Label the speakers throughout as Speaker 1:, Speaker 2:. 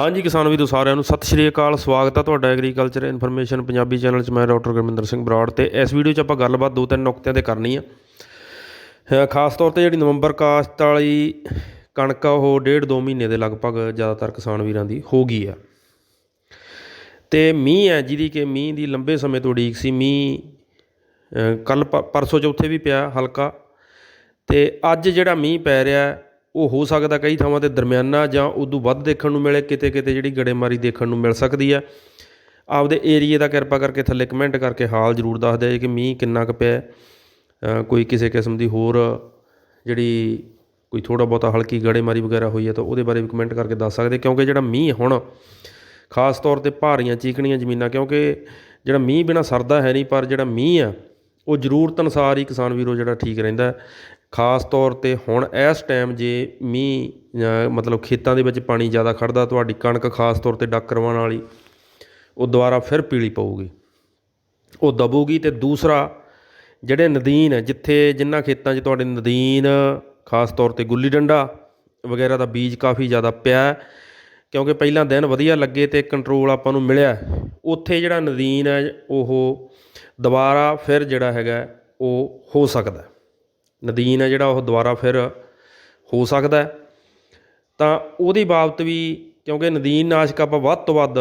Speaker 1: ਹਾਂਜੀ ਕਿਸਾਨ ਵੀਰੋ, ਸਾਰਿਆਂ ਨੂੰ ਸਤਿ ਸ਼੍ਰੀ ਅਕਾਲ। ਸਵਾਗਤ ਹੈ ਤੁਹਾਡਾ ਐਗਰੀਕਲਚਰ ਇਨਫੋਰਮੇਸ਼ਨ ਪੰਜਾਬੀ ਚੈਨਲ 'ਚ। ਮੈਂ ਡਾਕਟਰ ਗੁਰਮਿੰਦਰ ਸਿੰਘ ਬਰਾੜ ਤੇ ਇਸ ਵੀਡੀਓ 'ਚ ਆਪਾਂ ਗੱਲਬਾਤ ਦੋ ਤਿੰਨ ਨੁਕਤਿਆਂ ਤੇ ਕਰਨੀ ਆ। ਖਾਸ ਤੌਰ ਤੇ ਜਿਹੜੀ ਨਵੰਬਰ ਕਾਸ਼ਤ ਵਾਲੀ ਕਣਕ ਆ, ਉਹ ਡੇਢ ਦੋ ਮਹੀਨੇ ਦੇ ਲਗਭਗ ਜ਼ਿਆਦਾਤਰ ਕਿਸਾਨ ਵੀਰਾਂ ਦੀ ਹੋ ਗਈ ਆ। ਤੇ ਮੀਂਹ ਹੈ ਜਿਹਦੀ ਕਿ ਮੀਂਹ ਦੀ ਲੰਬੇ ਸਮੇਂ ਤੋਂ ਉਡੀਕ ਸੀ। ਮੀਂਹ ਕੱਲ ਪਰਸੋਂ ਚੌਥੇ ਵੀ ਪਿਆ ਹਲਕਾ। ਤੇ ਅੱਜ ਜਿਹੜਾ ਮੀਂਹ ਪੈ ਰਿਹਾ ਉਹ ਹੋ ਸਕਦਾ ਕਈ ਥਾਵਾਂ ਤੇ ਦਰਮਿਆਨਾ ਜਾਂ ਉਦੋਂ ਵੱਧ ਦੇਖਣ ਨੂੰ ਮਿਲੇ, ਕਿਤੇ ਕਿਤੇ ਜਿਹੜੀ ਗੜੇਮਾਰੀ ਦੇਖਣ ਨੂੰ ਮਿਲ ਸਕਦੀ ਆ। ਆਪਦੇ ਏਰੀਏ ਦਾ ਕਿਰਪਾ ਕਰਕੇ ਥੱਲੇ ਕਮੈਂਟ ਕਰਕੇ ਹਾਲ ਜ਼ਰੂਰ ਦੱਸ ਦਿਓ ਕਿ ਮੀਂਹ ਕਿੰਨਾ ਕੁ ਪਿਆ। ਕੋਈ ਕਿਸੇ ਕਿਸਮ ਦੀ ਹੋਰ ਜਿਹੜੀ ਕੋਈ ਥੋੜਾ ਬਹੁਤਾ ਹਲਕੀ ਗੜੇਮਾਰੀ ਵਗੈਰਾ ਹੋਈ ਹੈ ਤਾਂ ਉਹਦੇ ਬਾਰੇ ਵੀ ਕਮੈਂਟ ਕਰਕੇ ਦੱਸ ਸਕਦੇ, ਕਿਉਂਕਿ ਜਿਹੜਾ ਮੀਂਹ ਹੁਣ ਖਾਸ ਤੌਰ ਤੇ ਭਾਰੀਆਂ ਚੀਕਣੀਆਂ ਜ਼ਮੀਨਾਂ, ਕਿਉਂਕਿ ਜਿਹੜਾ ਮੀਂਹ ਬਿਨਾ ਸਰਦਾ ਹੈ ਨਹੀਂ, ਪਰ ਜਿਹੜਾ ਮੀਂਹ ਆ, ਉਹ ਜ਼ਰੂਰਤ ਅਨੁਸਾਰ ਹੀ ਕਿਸਾਨ ਵੀਰੋ ਜਿਹੜਾ ਠੀਕ ਰਹਿੰਦਾ। ਖਾਸ ਤੌਰ ਤੇ ਹੁਣ ਇਸ ਟਾਈਮ ਜੇ ਮੀਂਹ ਮਤਲਬ ਖੇਤਾਂ ਦੇ ਵਿੱਚ ਪਾਣੀ ਜ਼ਿਆਦਾ ਖੜਦਾ ਤੁਹਾਡੀ ਕਣਕ ਖਾਸ ਤੌਰ ਤੇ ਡੱਕ ਵਾਲੀ, ਉਹ ਦੁਬਾਰਾ ਫਿਰ ਪੀਲੀ ਪਊਗੀ। ਉਹ ਦਬੂਗੀ ਤੇ ਦੂਸਰਾ, ਜਿਹੜੇ ਨਦੀਨ ਹੈ ਜਿੱਥੇ ਜਿਨ੍ਹਾਂ ਖੇਤਾਂ 'ਚ ਤੁਹਾਡੇ ਨਦੀਨ, ਖਾਸ ਤੌਰ ਤੇ ਗੁੱਲੀ ਡੰਡਾ ਵਗੈਰਾ ਦਾ ਬੀਜ ਕਾਫੀ ਜ਼ਿਆਦਾ ਪਿਆ, ਕਿਉਂਕਿ ਪਹਿਲਾਂ ਦਿਨ ਵਧੀਆ ਲੱਗੇ ਤੇ ਕੰਟਰੋਲ ਆਪਾਂ ਨੂੰ ਮਿਲਿਆ, ਉੱਥੇ ਜਿਹੜਾ ਨਦੀਨ ਹੈ ਉਹ ਦੁਬਾਰਾ ਫਿਰ ਜਿਹੜਾ ਹੈਗਾ, ਉਹ ਹੋ ਸਕਦਾ। ਨਦੀਨ ਹੈ ਜਿਹੜਾ ਉਹ ਦੁਬਾਰਾ ਫਿਰ ਹੋ ਸਕਦਾ ਤਾਂ ਉਹਦੀ ਬਾਬਤ ਵੀ ਕਿਉਂਕਿ ਨਦੀਨ ਨਾਸ਼ਕ ਆਪਾਂ ਵੱਧ ਤੋਂ ਵੱਧ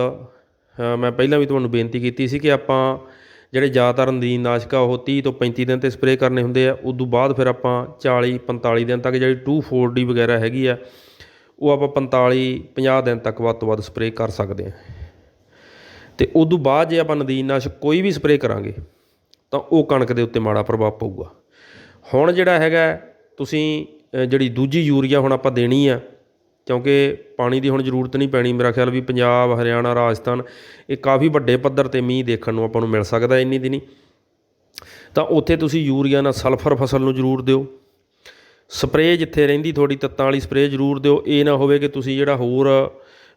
Speaker 1: ਮੈਂ ਪਹਿਲਾਂ ਵੀ ਤੁਹਾਨੂੰ ਬੇਨਤੀ ਕੀਤੀ ਸੀ ਕਿ ਆਪਾਂ ਜਿਹੜੇ ਜ਼ਿਆਦਾਤਰ ਨਦੀਨ ਨਾਸ਼ਕ ਆ ਉਹ 30 ਤੋਂ 35 ਦਿਨ ਤੇ ਸਪਰੇਅ ਕਰਨੇ ਹੁੰਦੇ ਆ। ਉਦੋਂ ਬਾਅਦ ਫਿਰ ਆਪਾਂ 40 45 ਦਿਨ ਤੱਕ ਜਿਹੜੀ 2,4-D ਵਗੈਰਾ ਹੈਗੀ ਆ ਉਹ ਆਪਾਂ 45 50 ਦਿਨ ਤੱਕ ਵੱਧ ਤੋਂ ਵੱਧ ਸਪਰੇਅ ਕਰ ਸਕਦੇ ਆ। ਤੇ ਤੋਂ ਬਾਅਦ ਜੇ ਆਪਾਂ ਨਦੀਨ ਨਾਸ਼ਕ ਕੋਈ ਵੀ ਸਪਰੇਅ ਕਰਾਂਗੇ ਤਾਂ ਉਹ ਕਣਕ ਦੇ ਉੱਤੇ ਮਾੜਾ ਪ੍ਰਭਾਵ ਪਊਗਾ। ਹੁਣ ਜਿਹੜਾ ਹੈਗਾ, ਤੁਸੀਂ ਜਿਹੜੀ ਦੂਜੀ ਯੂਰੀਆ ਹੁਣ ਆਪਾਂ ਦੇਣੀ ਆ, ਕਿਉਂਕਿ ਪਾਣੀ ਦੀ ਹੁਣ ਜ਼ਰੂਰਤ ਨਹੀਂ ਪੈਣੀ, ਮੇਰਾ ਖਿਆਲ ਵੀ ਪੰਜਾਬ, ਹਰਿਆਣਾ, ਰਾਜਸਥਾਨ, ਇਹ ਕਾਫੀ ਵੱਡੇ ਪੱਧਰ ਤੇ ਮੀਂਹ ਦੇਖਣ ਨੂੰ ਆਪਾਂ ਨੂੰ ਮਿਲ ਸਕਦਾ ਇੰਨੀ ਦਿਨੀ। ਤਾਂ ਉੱਥੇ ਤੁਸੀਂ ਯੂਰੀਆ ਨਾਲ ਸਲਫਰ ਫਸਲ ਨੂੰ ਜ਼ਰੂਰ ਦਿਓ। ਸਪਰੇਅ ਜਿੱਥੇ ਰਹਿੰਦੀ, ਤੁਹਾਡੀ ਤੱਤਾਂ ਵਾਲੀ ਸਪਰੇਅ ਜ਼ਰੂਰ ਦਿਓ। ਇਹ ਨਾ ਹੋਵੇ ਕਿ ਤੁਸੀਂ ਜਿਹੜਾ ਹੋਰ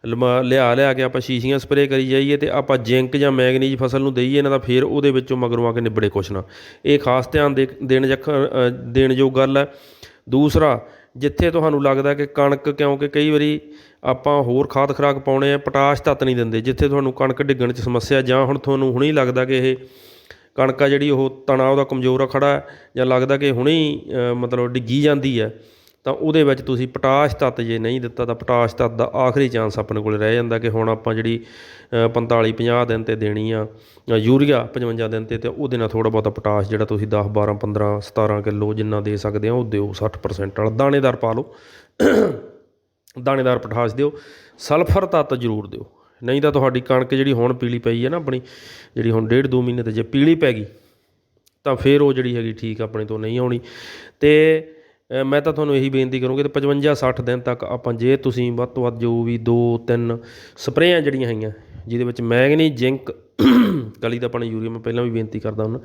Speaker 1: ਲਮਾ- ਲਿਆ ਲਿਆ ਕੇ ਆਪਾਂ ਸ਼ੀਸ਼ੀਆਂ ਸਪਰੇਅ ਕਰੀ ਜਾਈਏ ਤੇ ਆਪਾਂ ਜ਼ਿੰਕ ਜਾਂ ਮੈਗਨੀਜ਼ ਫਸਲ ਨੂੰ ਦਈਏ ਇਹਨਾਂ ਦਾ ਫਿਰ ਉਹਦੇ ਵਿੱਚੋਂ ਮਗਰੋਂ ਆ ਕੇ ਨਿਬੜੇ ਕੁਛ ਨਾ। ਇਹ ਖਾਸ ਧਿਆਨ ਦੇ ਦੇਣ ਜਖ ਅ, ਦੇਣ ਯੋਗ ਗੱਲ ਹੈ। ਦੂਸਰਾ ਜਿੱਥੇ ਤੁਹਾਨੂੰ ਲੱਗਦਾ ਕਿ ਕਣਕ ਕਿਉਂਕਿ ਕਈ ਵਾਰੀ ਆਪਾਂ ਹੋਰ ਖਾਦ ਖਰਾਕ ਪਾਉਣੇ ਆ ਪੋਟਾਸ਼ ਤੱਤ ਨਹੀਂ ਦਿੰਦੇ ਜਿੱਥੇ ਤੁਹਾਨੂੰ ਕਣਕ ਡਿੱਗਣ 'ਚ ਸਮੱਸਿਆ ਜਾਂ ਹੁਣ ਤੁਹਾਨੂੰ ਹੁਣੇ ਹੀ ਲੱਗਦਾ ਕਿ ਇਹ ਕਣਕ ਆ ਜਿਹੜੀ ਉਹ ਤਣਾ ਉਹਦਾ ਕਮਜ਼ੋਰ ਆ ਖੜਾ ਹੈ ਜਾਂ ਲੱਗਦਾ ਕਿ ਹੁਣੇ ਮਤਲਬ ਡਿੱਗੀ ਜਾਂਦੀ ਹੈ ਤਾਂ ਉਹਦੇ ਵਿੱਚ ਤੁਸੀਂ ਪੋਟਾਸ਼ ਤੱਤ ਜੇ ਨਹੀਂ ਦਿੱਤਾ ਤਾਂ ਪੋਟਾਸ਼ ਤੱਤ ਦਾ ਆਖਰੀ ਚਾਂਸ ਆਪਣੇ ਕੋਲ ਰਹਿ ਜਾਂਦਾ ਕਿ ਹੁਣ ਆਪਾਂ ਜਿਹੜੀ 45 50 ਦਿਨ ਤੇ ਦੇਣੀ ਆ ਅ, ਯੂਰੀਆ 55 ਦਿਨ ਤੇ ਤੇ ਉਹਦੇ ਨਾਲ ਥੋੜਾ ਬਹੁਤਾ ਪੋਟਾਸ਼ ਜਿਹੜਾ ਤੁਸੀਂ 10 12 15 17 ਕਿਲੋ ਜਿੰਨਾ ਦੇ ਸਕਦੇ ਆ ਉਹ ਦਿਓ 60% ਵਾਲਾ। ਦਾਣੇਦਾਰ ਪਾ ਲਓ। ਦਾਣੇਦਾਰ ਪੋਟਾਸ਼ ਦਿਓ। ਸਲਫਰ ਤੱਤ ਜ਼ਰੂਰ ਦਿਓ। ਨਹੀਂ ਤਾਂ ਤੁਹਾਡੀ ਕਣਕ ਜਿਹੜੀ ਹੁਣ ਪੀਲੀ ਪਈ ਹੈ ਨਾ ਆਪਣੀ ਜਿਹੜੀ ਹੁਣ ਡੇਢ ਦੋ ਮਹੀਨੇ ਤੇ ਜੇ ਪੀਲੀ ਪੈ ਗਈ ਤਾਂ ਫਿਰ ਉਹ ਜਿਹੜੀ ਹੈਗੀ ਠੀਕ ਆਪਣੇ ਤੋਂ ਨਹੀਂ ਆਉਣੀ। ਤੇ ਮੈਂ ਤਾਂ ਤੁਹਾਨੂੰ ਇਹੀ ਬੇਨਤੀ ਕਰੂੰਗਾ ਕਿ 55 60 ਦਿਨ ਤੱਕ ਆਪਾਂ ਜੇ ਤੁਸੀਂ ਵੱਧ ਤੋਂ ਵੱਧ ਜੋ ਵੀ ਦੋ ਤਿੰਨ ਸਪਰੇਆਂ ਜਿਹੜੀਆਂ ਹੈਗੀਆਂ ਜਿਹਦੇ ਵਿੱਚ ਮੈਗਨੀ ਜ਼ਿੰਕ ਕਲੀ ਦਾ ਪਾਣੀ ਯੂਰੀਆ ਮੈਂ ਪਹਿਲਾਂ ਵੀ ਬੇਨਤੀ ਕਰਦਾ ਹੁੰਦਾ।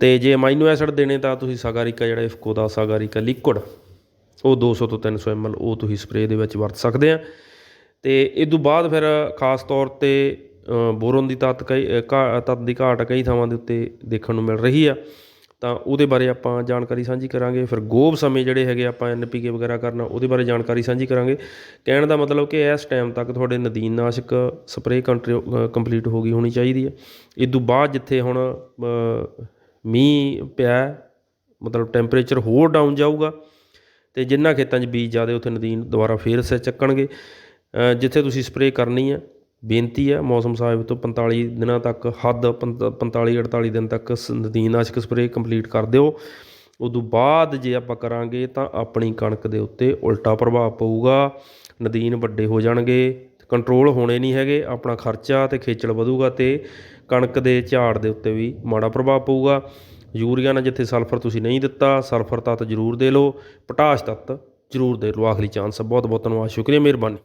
Speaker 1: ਤੇ ਜੇ ਅਮਾਈਨੋ ਐਸਿਡ ਦੇਣੇ ਤਾਂ ਤੁਸੀਂ ਸਾਗਾਰਿਕਾ ਜਿਹੜਾ ਇਫਕੋ ਦਾ ਸਾਗਾਰੀਕਾ ਲਿਕੁਇਡ ਉਹ 200 ਤੋਂ 300 ml ਉਹ ਤੁਸੀਂ ਸਪਰੇਅ ਦੇ ਵਿੱਚ ਵਰਤ ਸਕਦੇ ਆ। ਤੇ ਇਸ ਤੋਂ ਬਾਅਦ ਫਿਰ ਖਾਸ ਤੌਰ ਤੇ ਬੋਰਨ ਦੀ ਤੱਤ ਕਈ ਅ, ਘਾ- ਤੱਤ ਦੀ ਘਾਟ ਕਈ ਥਾਵਾਂ ਦੇ ਉੱਤੇ ਦੇਖਣ ਨੂੰ ਮਿਲ ਰਹੀ ਆ। ਤਾਂ ਉਹਦੇ ਬਾਰੇ ਆਪਾਂ ਜਾਣਕਾਰੀ ਸਾਂਝੀ ਕਰਾਂਗੇ। ਫਿਰ ਗੋਭ ਸਮੇਂ ਜਿਹੜੇ ਹੈਗੇ ਆਪਾਂ ਐੱਨ ਪੀ ਕੇ ਵਗੈਰਾ ਕਰਨਾ, ਉਹਦੇ ਬਾਰੇ ਜਾਣਕਾਰੀ ਸਾਂਝੀ ਕਰਾਂਗੇ। ਕਹਿਣ ਦਾ ਮਤਲਬ ਕਿ ਇਸ ਟਾਈਮ ਤੱਕ ਤੁਹਾਡੇ ਨਦੀਨ ਨਾਸ਼ਕ ਸਪਰੇਅ ਕੰਪਲੀਟ ਹੋ ਗਈ ਹੋਣੀ ਚਾਹੀਦੀ ਹੈ। ਇਸ ਤੋਂ ਬਾਅਦ ਜਿੱਥੇ ਹੁਣ ਮੀਂਹ ਪਿਆ, ਮਤਲਬ ਟੈਂਪਰੇਚਰ ਹੋਰ ਡਾਊਨ ਜਾਊਗਾ, ਤੇ ਜਿਨ੍ਹਾਂ ਖੇਤਾਂ 'ਚ ਬੀਜ ਜ਼ਿਆਦੇ ਉੱਥੇ ਨਦੀਨ ਦੁਬਾਰਾ ਫੇਰ ਸੇ, ਚੱਕਣਗੇ। ਜਿੱਥੇ ਤੁਸੀਂ ਸਪਰੇਅ ਕਰਨੀ ਹੈ ਬੇਨਤੀ ਹੈ, ਮੌਸਮ ਸਾਹਿਬ ਤੋਂ 45 ਦਿਨਾਂ ਤੱਕ, ਹੱਦ 45 48 ਦਿਨ ਤੱਕ ਸ- ਨਦੀਨਨਾਸ਼ਕ ਸਪਰੇਅ ਕੰਪਲੀਟ ਕਰ ਦਿਓ। ਉਦੋਂ ਬਾਅਦ ਜੇ ਆਪਾਂ ਕਰਾਂਗੇ ਤਾਂ ਆਪਣੀ ਕਣਕ ਦੇ ਉੱਤੇ ਉਲਟਾ ਪ੍ਰਭਾਵ ਪਊਗਾ। ਨਦੀਨ ਵੱਡੇ ਹੋ ਜਾਣਗੇ, ਕੰਟਰੋਲ ਹੋਣੇ ਨਹੀਂ ਹੈਗੇ, ਆਪਣਾ ਖਰਚਾ ਤੇ ਖੇਚਲ ਵਧੂਗਾ ਤੇ ਕਣਕ ਦੇ ਝਾੜ ਦੇ ਉੱਤੇ ਵੀ ਮਾੜਾ ਪ੍ਰਭਾਵ ਪਊਗਾ। ਯੂਰੀਆ ਨਾਲ ਜਿੱਥੇ ਸਲਫਰ ਤੁਸੀਂ ਨਹੀਂ ਦਿੱਤਾ, ਸਲਫਰ ਤੱਤ ਜ਼ਰੂਰ ਦੇ ਲਓ, ਪੋਟਾਸ਼ ਤੱਤ ਜ਼ਰੂਰ ਦੇ ਲਓ। ਆਖਰੀ ਚਾਂਸ ਬਹੁਤ ਬਹੁਤ ਧੰਨਵਾਦ, ਸ਼ੁਕਰੀਆ, ਮਿਹਰਬਾਨੀ।